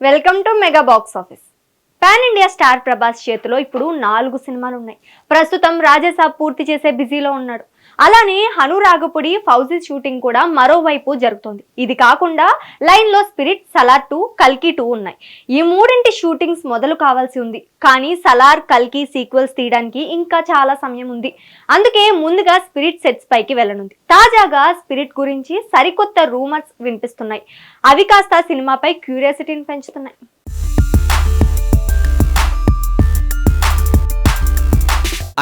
Welcome to mega box office pan India star Prabhas చేతిలో ఇప్పుడు నాలుగు సినిమాలు ఉన్నాయి ప్రస్తుతం రాజేసాబ్ పూర్తి చేసే బిజీలో ఉన్నాడు. అలానే హనురాగపుడి ఫౌజీ షూటింగ్ కూడా మరోవైపు జరుగుతోంది. ఇది కాకుండా లైన్లో స్పిరిట్ సలార్ టూ కల్కి టూ ఉన్నాయి. ఈ మూడింటి షూటింగ్స్ మొదలు కావాల్సి ఉంది. కానీ సలార్ కల్కి సీక్వెల్స్ తీయడానికి ఇంకా చాలా సమయం ఉంది. అందుకే ముందుగా స్పిరిట్ సెట్స్ పైకి వెళ్ళనుంది. తాజాగా స్పిరిట్ గురించి సరికొత్త రూమర్స్ వినిపిస్తున్నాయి. అవి కాస్త సినిమాపై క్యూరియాసిటీని పెంచుతున్నాయి.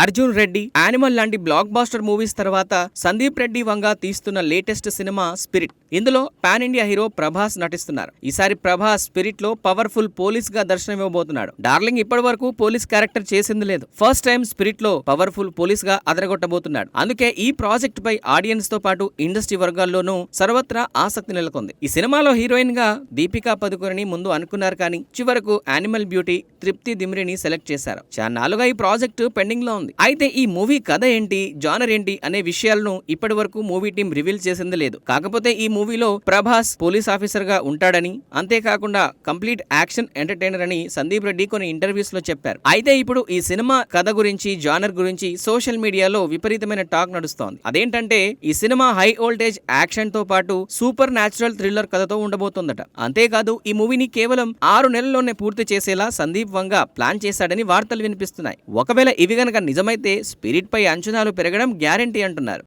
అర్జున్ రెడ్డి యానిమల్ లాంటి బ్లాక్ బాస్టర్ మూవీస్ తర్వాత సందీప్ రెడ్డి వంగ తీస్తున్న లేటెస్ట్ సినిమా స్పిరిట్. ఇందులో పాన్ ఇండియా హీరో ప్రభాస్ నటిస్తున్నారు. ఈసారి ప్రభాస్ స్పిరిట్లో పవర్ఫుల్ పోలీస్గా దర్శనమివ్వబోతున్నాడు. డార్లింగ్ ఇప్పటి వరకు పోలీస్ క్యారెక్టర్ చేసింది లేదు. ఫస్ట్ టైం స్పిరిట్లో పవర్ఫుల్ పోలీస్గా అదరగొట్టబోతున్నాడు. అందుకే ఈ ప్రాజెక్ట్ పై ఆడియన్స్తో పాటు ఇండస్ట్రీ వర్గాల్లోనూ సర్వత్రా ఆసక్తి నెలకొంది. ఈ సినిమాలో హీరోయిన్గా దీపికా పదుకొని ముందు అనుకున్నారు కానీ చివరకు యానిమల్ బ్యూటీ తృప్తి దిమ్రిని సెలెక్ట్ చేశారు. చాన్నాళ్ళుగా ఈ ప్రాజెక్టు పెండింగ్లో ఉంది. అయితే ఈ మూవీ కథ ఏంటి జానర్ ఏంటి అనే విషయాలను ఇప్పటి వరకు మూవీ టీం రివీల్ చేసింది లేదు. కాకపోతే ఈ మూవీలో ప్రభాస్ పోలీస్ ఆఫీసర్గా ఉంటాడని అంతేకాకుండా కంప్లీట్ యాక్షన్ ఎంటర్టైనర్ అని సందీప్ రెడ్డి కొన్ని ఇంటర్వ్యూస్లో చెప్పారు. అయితే ఇప్పుడు ఈ సినిమా కథ గురించి జానర్ గురించి సోషల్ మీడియాలో విపరీతమైన టాక్ నడుస్తోంది. అదేంటంటే ఈ సినిమా హై వోల్టేజ్ యాక్షన్తో పాటు సూపర్ న్యాచురల్ థ్రిల్లర్ కథతో ఉండబోతోందట. అంతేకాదు ఈ మూవీని కేవలం ఆరు నెలల్లోనే పూర్తి చేసేలా సందీప్ వంగ ప్లాన్ చేశాడని వార్తలు వినిపిస్తున్నాయి. ఒకవేళ ఇవి గనక నిజమైతే స్పిరిట్ పై అంచనాలు పెరగడం గ్యారంటీ అంటున్నారు.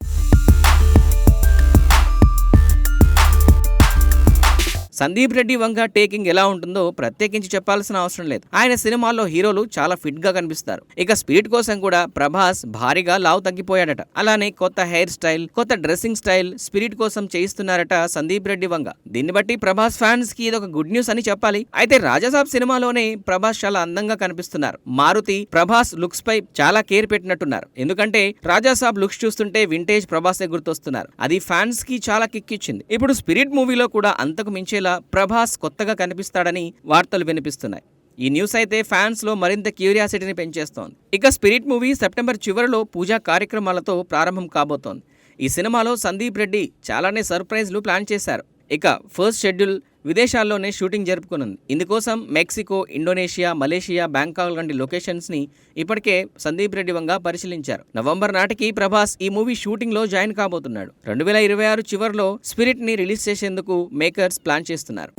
సందీప్ రెడ్డి వంగ టేకింగ్ ఎలా ఉంటుందో ప్రత్యేకించి చెప్పాల్సిన అవసరం లేదు. ఆయన సినిమాల్లో హీరోలు చాలా ఫిట్గా కనిపిస్తారు. ఇక స్పిరిట్ కోసం కూడా ప్రభాస్ భారీగా లావు తగ్గిపోయాడట. అలానే కొత్త హెయిర్ స్టైల్ కొత్త డ్రెస్సింగ్ స్టైల్ స్పిరిట్ కోసం చేయిస్తున్నారట సందీప్ రెడ్డి వంగ దీన్ని బట్టి ప్రభాస్ ఫ్యాన్స్కి ఇదొక గుడ్ న్యూస్ అని చెప్పాలి. అయితే రాజాసాబ్ సినిమాలోనే ప్రభాస్ చాలా అందంగా కనిపిస్తున్నారు. మారుతి ప్రభాస్ లుక్స్ పై చాలా కేర్ పెట్టినట్టున్నారు. ఎందుకంటే రాజాసాబ్ లుక్స్ చూస్తుంటే వింటేజ్ ప్రభాసే గుర్తొస్తున్నారు. అది ఫ్యాన్స్కి చాలా కిక్ ఇచ్చింది. ఇప్పుడు స్పిరిట్ మూవీలో కూడా అంతకు మించేలా ప్రభాస్ కొత్తగా కనిపిస్తాడని వార్తలు వినిపిస్తున్నాయి. ఈ న్యూస్ అయితే ఫ్యాన్స్లో మరింత క్యూరియాసిటీని పెంచేస్తోంది. ఇక స్పిరిట్ మూవీ సెప్టెంబర్ చివరిలో పూజా కార్యక్రమాలతో ప్రారంభం కాబోతోంది. ఈ సినిమాలో సందీప్ రెడ్డి చాలానే సర్ప్రైజ్లు ప్లాన్ చేశారు. ఇక ఫస్ట్ షెడ్యూల్ విదేశాల్లోనే షూటింగ్ జరుపుకునుంది. ఇందుకోసం మెక్సికో ఇండోనేషియా మలేషియా బ్యాంకాక్ లాంటి లొకేషన్స్ని ఇప్పటికే సందీప్ రెడ్డి వంగ పరిశీలించారు. నవంబర్ నాటికి ప్రభాస్ ఈ మూవీ షూటింగ్లో జాయిన్ కాబోతున్నాడు. రెండు వేల ఇరవై ఆరు చివరిలో స్పిరిట్ని రిలీజ్ చేసేందుకు మేకర్స్ ప్లాన్ చేస్తున్నారు.